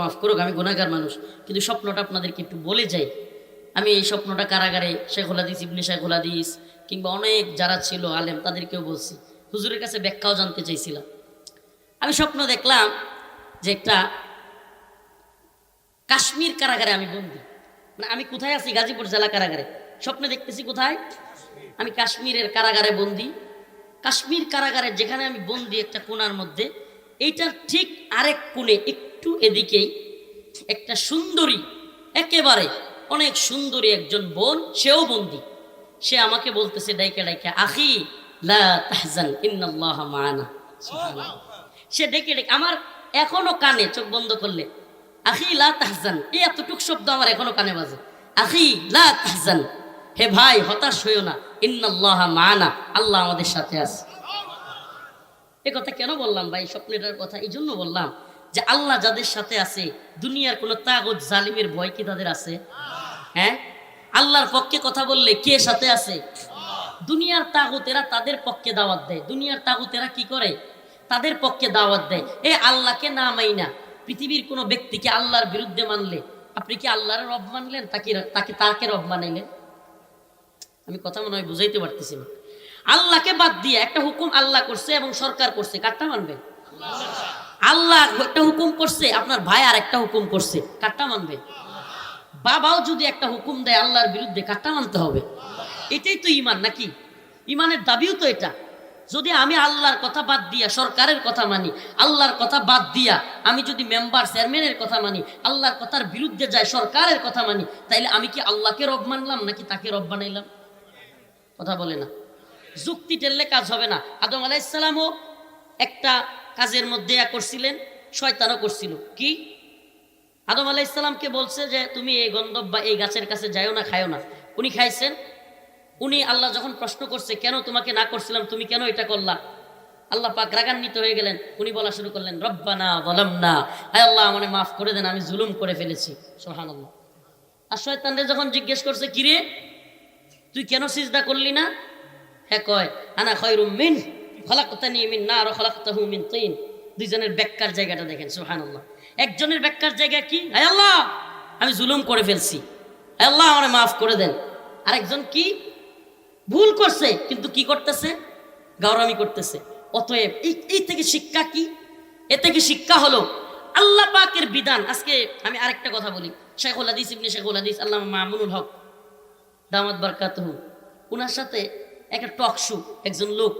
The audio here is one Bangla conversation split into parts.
মাফ করুক, আমি গুণাগার মানুষ, কিন্তু স্বপ্নটা আপনাদেরকে একটু বলে যাই। আমি এই স্বপ্নটা কারাগারে শেখুল হাদিস, ইবনে শেখুল হাদিস কিংবা অনেক যারা ছিল আলেম, তাদেরকেও বলছি। হুজুরের কাছে ব্যাখ্যাও জানতে চাইছিলাম। আমি স্বপ্ন দেখলাম যে একটা কাশ্মীর কারাগারে আমি বন্দি। মানে আমি কোথায় আছি? গাজীপুর জেলা কারাগারে। স্বপ্নে দেখতেছি কোথায়? আমি কাশ্মীরের কারাগারে বন্দি। কাশ্মীর কারাগারে যেখানে আমি বন্দি একটা কোনার মধ্যে এইটার ঠিক আরেক কোণে একটু এদিকেই একটা সুন্দরী একেবারে অনেক সুন্দরী একজন বোন সেও বন্দি। সে আমাকে বলতেছে ডাইকে ডাইকে আখি লা তাহজান ইন্নাল্লাহ মাআনা সে ডেকে ডেকে আমার এখনও কানে চোখ বন্ধ করলে আখি লা তাহজান। এই এতটুক শব্দ আমার এখনও কানে বাজে। আখি লা তাহজান। হে ভাই হতাশ হইও না। ইন্নাল্লাহ মাআনা আল্লাহ আমাদের সাথে আছে। এ কথা কেন বললাম ভাই? স্বপ্নেটার কথা এই জন্য বললাম যে আল্লাহ যাদের সাথে আছে, দুনিয়ার কোনো তাগত জালিমের ভয় কি তাদের আছে? হ্যাঁ? আল্লাহর পক্ষে কথা বললে কে সাথে আছে? দুনিয়ার তাগুতেরা তাদের পক্ষে দাওয়াত দেয়। দুনিয়ার তাগুতেরা কি করে? তাদের পক্ষে দাওয়াত দেয়। এ আল্লাহকে না মাইনা পৃথিবীর কোনো ব্যক্তিকে আল্লাহর বিরুদ্ধে মানলে আপনি কি আল্লাহর রব মানলেন? তাকে তাকে তাকে রব মানাইলেন? আমি কথা মনে হয় বুঝাইতে পারতেছি না। আল্লাহকে বাদ দিয়ে একটা হুকুম আল্লাহ করছে এবং সরকার করছে, কারটা মানবে? আল্লাহ একটা হুকুম করছে, আপনার ভাই আর একটা হুকুম করছে, কারটা মানবে? বাবাও যদি একটা হুকুম দেয় আল্লাহর বিরুদ্ধে, কারটা মানতে হবে। এটাই তো ইমান নাকি? ইমানের দাবিও তো এটা। যদি আমি আল্লাহর কথা বাদ দিয়া, সরকারের কথা মানি, আল্লাহর কথা বাদ দিয়া আমি যদি মেম্বার, চেয়ারম্যানের কথা মানি, আল্লাহর কথার বিরুদ্ধে যায় সরকারের কথা মানি, তাইলে আমি কি আল্লাহকে রব মানলাম নাকি তাকে রব বানাইলাম? কথা বলে না। যুক্তি টেললে কাজ হবে না। আদম আলাইসালামও একটা কাজের মধ্যে করছিলেন, শয়তানও করছিল। কি? আদম আলাইসালামকে বলছে যে, তুমি এই গন্ধব বা এই গাছের কাছে যাইও না, খাইও না। উনি খাইছেন। উনি আল্লাহ যখন প্রশ্ন করছে, কেন তোমাকে না করছিলাম? তুমি কেন এটা করলা? আল্লাহ পাক রাগান্বিত হয়ে গেলেন। উনি বলা শুরু করলেন, রব্বানা বলাম না হায় আল্লাহ আমাকে মাফ করে দেন, আমি জুলুম করে ফেলেছি। সোহান আল্লাহ আর শয়তানরে যখন জিজ্ঞেস করছে কিরে তুই কেন সিজদা করলি না? হ্যাঁ কয়, আনা খয়রুম মিন, খলাকতানি মিন না আর খলাকতাহু মিন তিন। দুইজনের ব্যাখ্যার জায়গাটা দেখেন, সুবহানাল্লাহ। একজনের ব্যাখ্যার জায়গা কি? হায় আল্লাহ, আমি জুলুম করে ফেলছি। আল্লাহ, আমারে মাফ করে দেন। আরেকজন কি? ভুল করছে, কিন্তু কি করতেছে? গৌরামি করতেছে। অতএব এই থেকে শিক্ষা কি? এ থেকে শিক্ষা হলো, আল্লাহ পাকের বিধান। আজকে আমি আরেকটা কথা বলি। শেখুল হাদিস ইবনে শেখুল হাদিস আল্লাহ মামুনুল হক, দামাত বারকাতহু ওনার সাথে একটা টক শো, একজন লোক,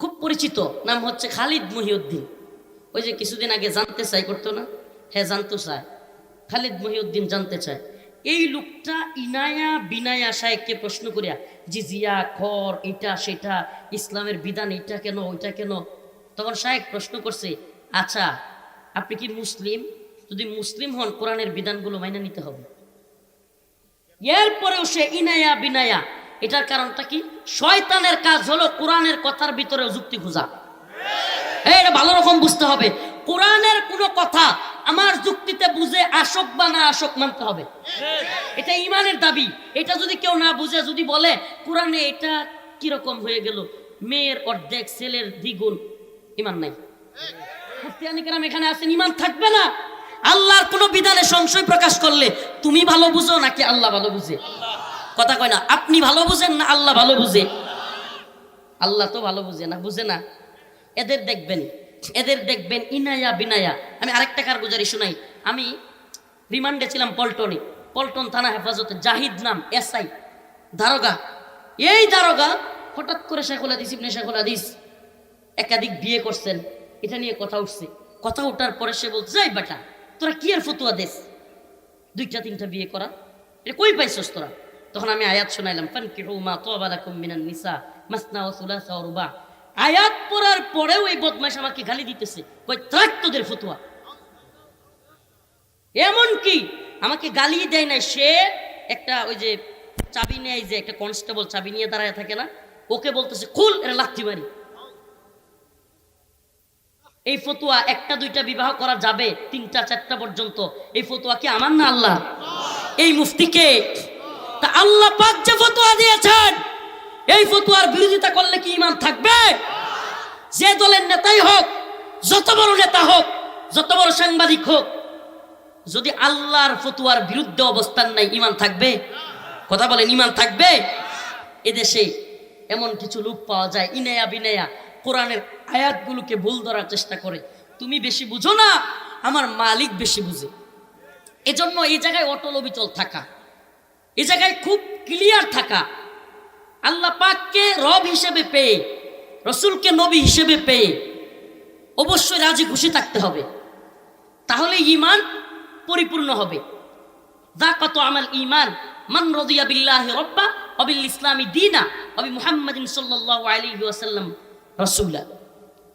খুব পরিচিত, নাম হচ্ছে খালিদ মহিউদ্দিন। ওই যে কিছুদিন আগে জানতে চাই করতো না? হ্যাঁ জানতে চায় খালিদ মহিউদ্দিন জানতে চায় এই লোকটা ইনায়া বিনায়া সাহেবকে প্রশ্ন করিয়া, জি জিয়া, খর এটা সেটা, ইসলামের বিধান এটা কেন, ওইটা কেন? তখন সাহেব প্রশ্ন করছে আচ্ছা আপনি কি মুসলিম? যদি মুসলিম হন, কোরআনের বিধানগুলো মাইনে নিতে হবে। এরপরেও সে ইনায়া বিনায়া এটার কারণটা কি? শয়তানের কাজ হলো কোরআনের কথার ভিতরে যুক্তি খোঁজা। এটা ভালো রকম বুঝতে হবে। কোরআনের কোনো কথা আমার যুক্তিতে বুঝে আসক বা না আসক মানতে হবে। এটা ইমানের দাবি। এটা যদি কেউ না বুঝে, যদি বলে, কোরআনে এটা কীরকম হয়ে গেল? মেয়ের অর্ধেক, ছেলের দ্বিগুণ। ইমান নাই। মুফতিয়ানিকেরাম এখানে আছেন, ইমান থাকবে না। আল্লাহর কোনো বিধানে সংশয় প্রকাশ করলে তুমি ভালো বুঝো নাকি আল্লাহ ভালো বুঝে? কথা কয় না, আপনি ভালো বুঝেন না আল্লাহ ভালো বুঝে? আল্লাহ তো ভালো বুঝে না বুঝে না। এদের দেখবেন এদের দেখবেন ইনায়া বিনায়া। আমি আরেকটা কার কারগুজারি শোনাই। আমি রিমান্ডে ছিলাম পল্টনে। পল্টন থানা হেফাজতে, জাহিদ নাম, এসআই। দারোগা। এই দারোগা হঠাৎ করে শেখুল হাদিস ইবনে শেখুল হাদিস একাধিক বিয়ে করছেন। এটা নিয়ে কথা উঠছে। কথা উঠার পরে সে বলছে যাই বেটা, তোরা কি আর ফতুয়া দেশ দুইটা তিনটা বিয়ে করা? এটা কই পাইছস তোরা? তখন আমি আয়াত শোনাইলাম, ফানকিহু মা তাবা লাকুম মিনান নিসা মাসনা ওয়া সুলাসা ওয়া রুবা। আয়াত পড়ার পরেও এই বদমাশ আমাকে গালি দিতেছে। কই থাক তোদের ফতুয়া। এমন কি আমাকে গালি দেয় না সে একটা ওই যে চাবি নেয়, যে একটা কনস্টেবল চাবি নিয়ে দাঁড়ায় থাকে না, ওকে বলতেছে, খুল, এরা লাথি মারি। এই ফতুয়া একটা দুইটা বিবাহ করা যাবে তিনটা চারটা পর্যন্ত। এই ফতুয়া কি আমার না আল্লাহ এই মুফতিকে তা আল্লাহ পাক যে ফতুয়া দিয়েছেন, এই ফতুয়ার বিরোধিতা করলে কি ইমান থাকবে? যে দলের নেতাই হোক, যত বড় নেতা হোক, যত বড় সাংবাদিক হোক, যদি আল্লাহর ফতুয়ার বিরুদ্ধে অবস্থান নাই ইমান থাকবে? কথা বলেন ইমান থাকবে? এদেশে এমন কিছু লোক পাওয়া যায়, ইনেয়া বিনেয়া, কোরআনের আয়াতগুলোকে ভুল ধরার চেষ্টা করে। তুমি বেশি বুঝো না, আমার মালিক বেশি বুঝে। এজন্য এই জায়গায় অটল অবিচল থাকা। এই জায়গায় খুব ক্লিয়ার থাকা। আল্লাহ পাককে রব হিসেবে পেয়ে, রসুলকে নবী হিসেবে পেয়ে অবশ্যই রাজি খুশি থাকতে হবে। তাহলে ইমান পরিপূর্ণ হবে। দা কত আমার ইমান মান রদিয়া বিল্লাহ রব্বা অবিল ইসলামী দিনা অবি মুহাম্মাদিন সাল্লাল্লাহু আলাইহি ওয়াসাল্লাম রাসূলা।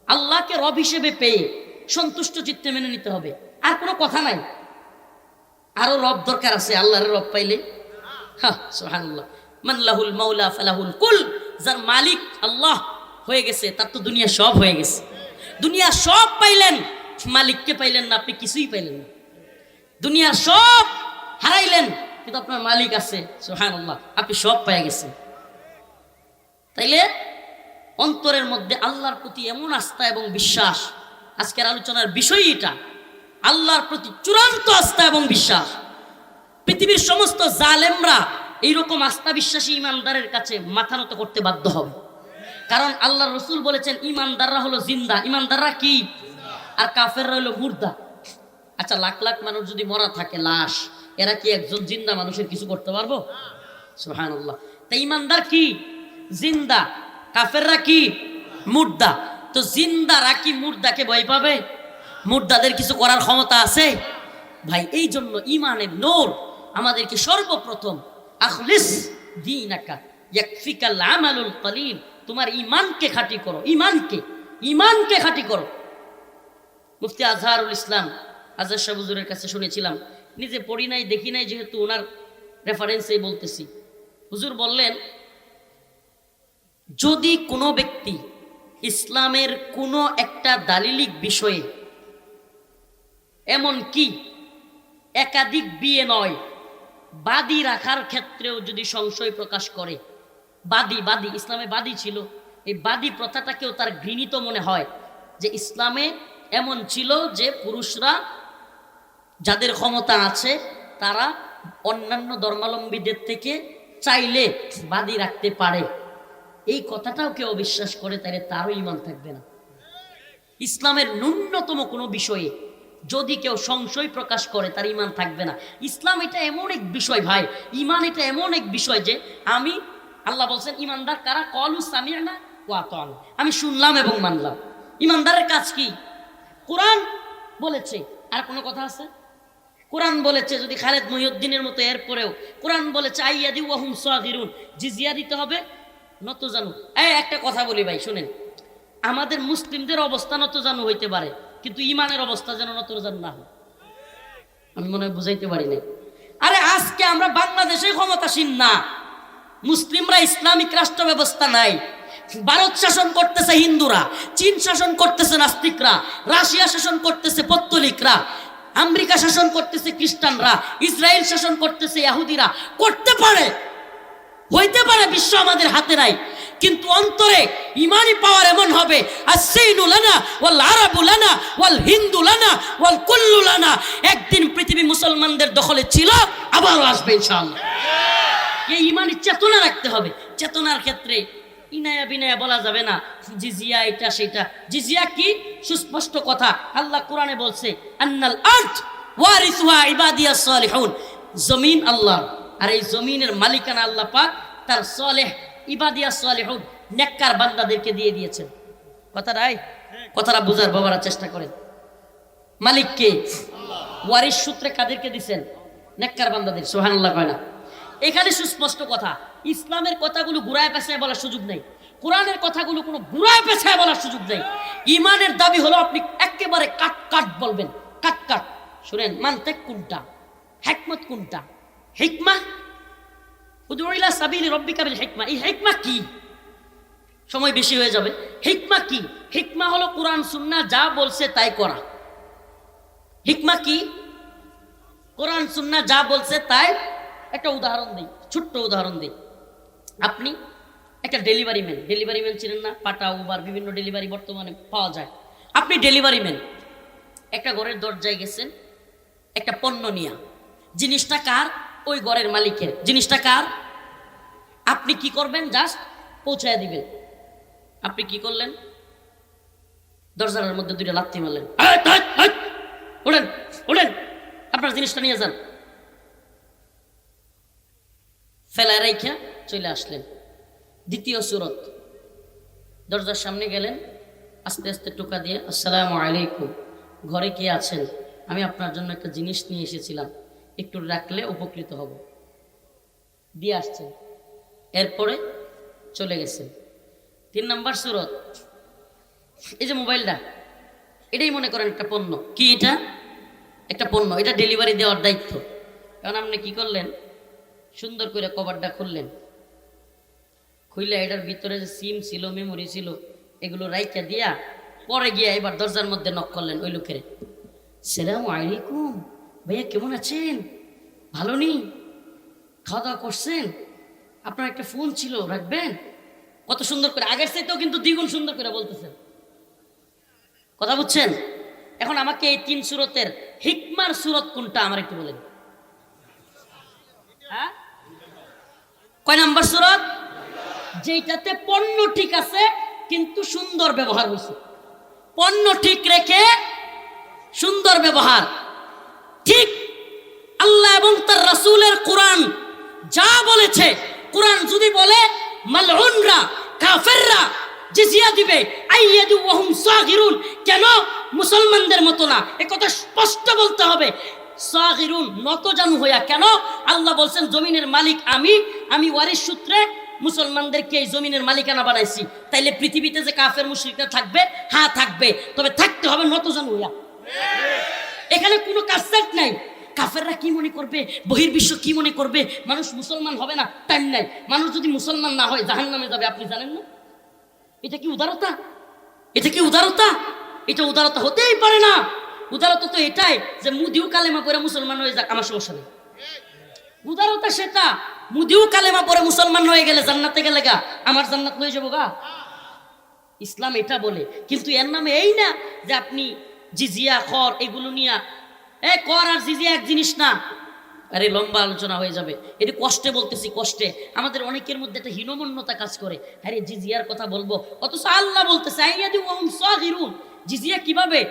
আল্লাহকে রব হিসেবে পেয়ে সন্তুষ্ট চিত্তে মেনে নিতে হবে। আর কোনো কথা নাই। আরও রব দরকার আছে, আল্লাহর রব পাইলে। হ্যাঁ সুবহানাল্লাহ। মান লাহুল মাওলা ফালাহুল কুল, যার মালিক আল্লাহ হয়ে গেছে, তার তো দুনিয়া সব হয়ে গেছে। দুনিয়া সব পাইলেন, মালিককে পাইলেন না, আপনি কিছুই পাইলেন না। দুনিয়া সব হারাইলেন, কিন্তু আপনার মালিক আছে, সুবহানাল্লাহ, আপনি সব পেয়ে গেছেন। তাইলে অন্তরের মধ্যে আল্লাহর প্রতি এমন আস্থা এবং বিশ্বাস, আজকের আলোচনার বিষয় এটা। আল্লাহর প্রতি চূড়ান্ত আস্থা এবং বিশ্বাস। পৃথিবীর সমস্ত জালেমরা এইরকম আস্থা বিশ্বাসী ইমানদারের কাছে মাথা নত করতে বাধ্য হবে। কারণ আল্লাহ রসুল বলেছেন, ইমানদাররা হলো জিন্দা। ইমানদাররা কি? আর কাফেররা হলো মুর্দা। আচ্ছা লাখ লাখ মানুষ যদি মরা থাকে, লাশ, এরা কি একজন জিন্দা মানুষের কিছু করতে পারব? সুহান আল্লাহ ইমানদার কি? জিন্দা। কাফেররা কি? মুর্দা। তো জিন্দারা কি মুর্দাকে ভয় পাবে? মুর্দাদের কিছু করার ক্ষমতা আছে? ভাই এই জন্য ইমানের নূর আমাদেরকে সর্বপ্রথম, আখলিস আমালুল কলিল তোমার ইমানকে খাঁটি করো ইমানকে ইমানকে খাঁটি করো। মুফতি আজহারুল ইসলাম, আজহার শাহ হুজুরের কাছে শুনেছিলাম, নিজে পড়ি নাই, দেখি নাই, যেহেতু ওনার রেফারেন্সে বলতেছি। হুজুর বললেন, যদি কোনো ব্যক্তি ইসলামের কোনো একটা দালিলিক বিষয়ে এমন কি একাধিক বিয়ে নয় বাদী রাখার ক্ষেত্রেও যদি সংশয় প্রকাশ করে, বাদী বাদী, ইসলামে বাদী ছিল, এই বাদী প্রথাটাকেও তার ঘৃণিত মনে হয় যে ইসলামে এমন ছিল যে পুরুষরা যাদের ক্ষমতা আছে, তারা অন্যান্য ধর্মাবলম্বীদের থেকে চাইলে বাদী রাখতে পারে। এই কথাটাও কেউ অবিশ্বাস করে, তাহলে তারও ইমান থাকবে না। ইসলামের ন্যূনতম কোনো বিষয়ে যদি কেউ সংশয় প্রকাশ করে, তার ইমান থাকবে না। ইসলাম এটা এমন এক বিষয় ভাই, ইমান এটা এমন এক বিষয় যে, আমি, আল্লাহ বলছেন, ইমানদার কারা? কলু সামিয়া না ওয়াতন আমি শুনলাম এবং মানলাম। ইমানদারের কাজ কি? কোরআন বলেছে, আর কোনো কথা আছে? কোরআন বলেছে, যদি খালেদ মহিউদ্দিনের মতো এরপরেও কোরআন বলেছে, আইয়াদি ওয়াহুম সাগিরুন। জিজিয়া দিতে হবে নত জানু এই, একটা কথা বলি ভাই, শুনেন। আমাদের মুসলিমদের অবস্থা নত জানু হইতে পারে। কিন্তু ইমানের অবস্থা যেন নত জানু না হয়। আমি মনে হয় বুঝাইতে পারি না আরে আজকে আমরা বাংলাদেশে ক্ষমতাসীন না। মুসলিমরা ইসলামিক রাষ্ট্র ব্যবস্থা নাই। ভারত শাসন করতেছে হিন্দুরা, চীন শাসন করতেছে নাস্তিকরা, রাশিয়া শাসন করতেছে পত্তলিকরা, আমেরিকা শাসন করতেছে খ্রিস্টানরা, ইসরায়েল শাসন করতেছে ইহুদিরা করতে পারে। হইতে পারে বিশ্ব আমাদের হাতে নাই। কিন্তু অন্তরে ইমানি পাওয়ার এমন হবে লানা ওয়াল লানা ওয়াল হিন্দু লানা ওয়াল লানা। একদিন পৃথিবী মুসলমানদের দখলে ছিল আবারও আসবে ইনশাআল্লাহ। এই ইমানি চেতনা রাখতে হবে। চেতনার ক্ষেত্রে ইনায়া বিনায়া বলা যাবে না জিজিয়া এটা সেটা। জিজিয়া কি? সুস্পষ্ট কথা। আল্লাহ কোরআনে বলছে আন্নাল আর্থ ওয়ারিসুহা ইবাদিয়া সালিহুন। জমিন আল্লাহ আর এই জমিনের মালিকানা আল্লাহ পাক তার সলেহ, ইবাদিয়া সালিহুন, নেককার বান্দাদেরকে দিয়ে দিয়েছেন। কথাটাই কথাটা বোঝার বাবারা চেষ্টা করেন। মালিককে ওয়ারিস সূত্রে কাদেরকে দিছেন? নেককার বান্দাদের, সুবহানাল্লাহ কয় না। এখানে সুস্পষ্ট কথা, ইসলামের কথাগুলো ঘুরায় পেছায় বলার সুযোগ নেই। কোরআনের কথাগুলো কোনো ঘুরায় পেছায় বলার সুযোগ নেই। ইমানের দাবি হলো আপনি একেবারে কাট কাট বলবেন কাট কাট শুনেন মানতে কোনটা? হেকমত কোনটা? হিকমা উদুইলা সাবিল রব্বিকা বিল হিকমা এই হিকমা কি? সময় বেশি হয়ে যাবে। হিকমা কি? হিকমা হলো কোরআন সুন্না যা বলছে তাই করা। হিকমা কি? কোরআন সুন্না যা বলছে তাই। একটা উদাহরণ দিই, ছোট্ট উদাহরণ দিই। আপনি একটা ডেলিভারি ম্যান ডেলিভারি ম্যান ছিলেন না? পাটা, উবার, বিভিন্ন ডেলিভারি বর্তমানে পাওয়া যায়। আপনি ডেলিভারি ম্যান একটা ঘরের দরজায় গেছেন, একটা পণ্য নিয়া। জিনিসটা কার? ওই ঘরের মালিকের। জিনিসটা কার? আপনি কি করবেন? জাস্ট পৌঁছায় দিবেন। আপনি কি করলেন? দরজার মধ্যে দুইটা লাত্তি মারলেন। "হাট, হাট, হাট! ওঠেন ওঠেন! আপনার জিনিসটা নিয়ে যান। ফেলায় রাইখা চলে আসলেন। দ্বিতীয় সুরত। দরজার সামনে গেলেন। আস্তে আস্তে টোকা দিয়ে আসসালামু আলাইকুম। ঘরে কে আছেন? আমি আপনার জন্য একটা জিনিস নিয়ে এসেছিলাম। একটু রাখলে উপকৃত হব। দিয়ে আসছেন এরপরে চলে গেছেন তিন নাম্বার সুরত। এই যে মোবাইলটা, এটাই মনে করেন একটা পণ্য। কি এটা? একটা পণ্য। এটা ডেলিভারি দেওয়ার দায়িত্ব। কারণ আপনি কি করলেন? সুন্দর করে কভারটা খুললেন। খুললে এটার ভিতরে যে সিম ছিল মেমোরি ছিল, এগুলো রাইখা দিয়া পরে গিয়া এবার দরজার মধ্যে নক করলেন ওই লোকের। সালাম আলাইকুম। ভাইয়া, কেমন আছেন? ভালো নেই? খাওয়া দাওয়া করছেন? আপনার একটা ফোন ছিল, রাখবেন? কত সুন্দর করে, আগের চাইতেও কিন্তু দ্বিগুণ সুন্দর করে বলতেছেন। কথা বুঝছেন? এখন আমাকে এই তিন সুরতের হিকমার সুরত কোনটা, আমার একটু বলেন। হ্যাঁ? কয় নাম্বার সুরত? যেটাতে পণ্য ঠিক আছে, কিন্তু সুন্দর ব্যবহার হয়েছে পণ্য ঠিক রেখে সুন্দর ব্যবহার। ঠিক আল্লাহ এবং তার রাসূলের কোরআন যা বলেছে, কোরআন যদি বলে মালউনরা কাফেররা জিজিয়া দিবে, আইয়াদু ওয়াহুম সাগিরুন। কেন? মুসলমানদের মতো না। এ কথা স্পষ্ট বলতে হবে। সাগিরুন, নতজানু হইয়া কেন? আল্লাহ বলছেন, জমিনের মালিক আমি আমি ওয়ারিস সূত্রে মুসলমানদেরকে এই জমিনের মালিকানা বানাইছি। তাইলে পৃথিবীতে যে কাফের, মুশরিকরা থাকবে হ্যাঁ থাকবে, তবে থাকতে হবে নতজানু হইয়া। এখানে কোনো কাজসাট নাই। কাফেররা কি মনে করবে? বহির্বিশ্ব কি মনে করবে? মানুষ মুসলমান হবে না টাইম নাই। মানুষ যদি মুসলমান না হয় জাহান নামে যাবে, আপনি জানেন না? এটা কি উদারতা? এটা কি উদারতা? এটা উদারতা হতেই পারে না। উদারতা তো এটাই যে মুদিও কালেমা পরে মুসলমান হয়ে যাক, আমার সমস্যা নেই। উদারতা সেটা। মুদিও কালেমা পরে মুসলমান হয়ে গেলে জান্নাতে গেলে গা, আমার জান্নাত হয়ে যাব গা। ইসলাম এটা বলে। কিন্তু এর নামে এই না যে আপনি জিজিয়া কর, এগুলো নিয়া। এ, কর আর জিজিয়া এক জিনিস না। আরে, লম্বা আলোচনা হয়ে যাবে। এটি কষ্টে বলতেছি, কষ্টে। আমাদের অনেকের মধ্যে একটা হীনমন্যতা কাজ করে। আরে, জিজিয়ার কথা বলব। অথচ আল্লাহ বলতেছে জিজিয়া কীভাবে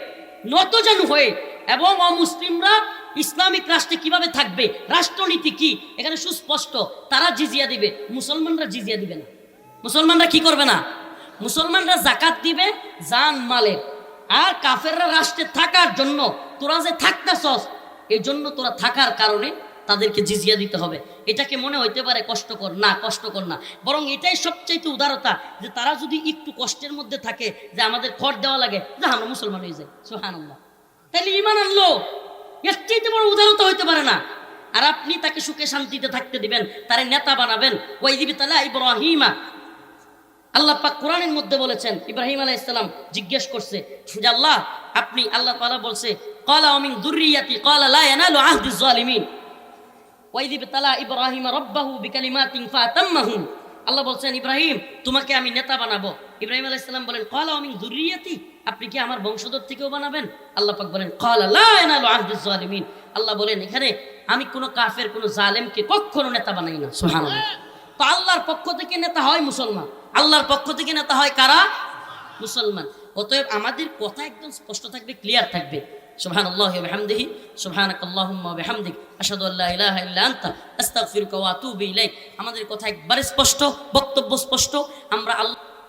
নতজানু হয়ে এবং অমুসলিমরা ইসলামিক রাষ্ট্রে কীভাবে থাকবে? রাষ্ট্রনীতি কি? এখানে সুস্পষ্ট। তারা জিজিয়া দিবে। মুসলমানরা জিজিয়া দিবে না। মুসলমানরা কি করবে না? মুসলমানরা জাকাত দিবে, জান, মালের। আর কাফেররা রাষ্ট্রে থাকার জন্য, তোরা যে থাকতেছস, এই জন্য তোরা থাকার কারণে তাদেরকে জিজিয়া দিতে হবে। এটাকে মনে হইতে পারে কষ্টকর। না কষ্টকর না। বরং এটাই সবচাইতে উদারতা যে তারা যদি একটু কষ্টের মধ্যে থাকে, যে আমাদের খড় দেওয়া লাগে, যে আমরা মুসলমান হয়ে যাই। সোহান তাহলে ইমান আনলো। এর চাইতে বড় উদারতা হইতে পারে না। আর আপনি তাকে সুখে শান্তিতে থাকতে দিবেন, তারে নেতা বানাবেন। ওই দিবি তালা ইব্রাহিমা আল্লাহ পাক কোরআনের মধ্যে বলেছেন, ইব্রাহিম আলাইহিস সালাম জিজ্ঞেস করছে আল্লাহ, আপনি আল্লাহ তাআলা বলছে, ক্বালা মিন যুররিয়াতি ক্বালা লা ইয়ানালু জালিমিন ওয়াইদিব তালা ইব্রাহিম রব্বাহু আল্লাহ বলছেন, ইব্রাহিম, তোমাকে আমি নেতা বানাবো। ইব্রাহিম আলাইহিস সালাম বলেন, ক্বালা মিন যুররিয়াতি আপনি কি আমার বংশধর থেকেও বানাবেন? আল্লাহ পাক বলেন, ক্বালা লা ইয়ানালু আহদিজ জালিমিন আল্লাহ বলেন, এখানে আমি কোনো কাফের, কোনো জালেমকে কখনো নেতা বানাই না। তো আল্লাহর পক্ষ থেকে নেতা হয় মুসলমান। আল্লাহর পক্ষ থেকে নেতা হয় কারা? মুসলমান। অতএব আমাদের কথা একদম স্পষ্ট থাকবে ক্লিয়ার থাকবে। সুহান আল্লাহ বিহামদিহি সুহান ইল্লা আনতা, আস্তাগফিরুকা ওয়া আতুবু ইলাইক। আমাদের কথা একবারে স্পষ্ট, বক্তব্য স্পষ্ট। আমরা আল্লাহ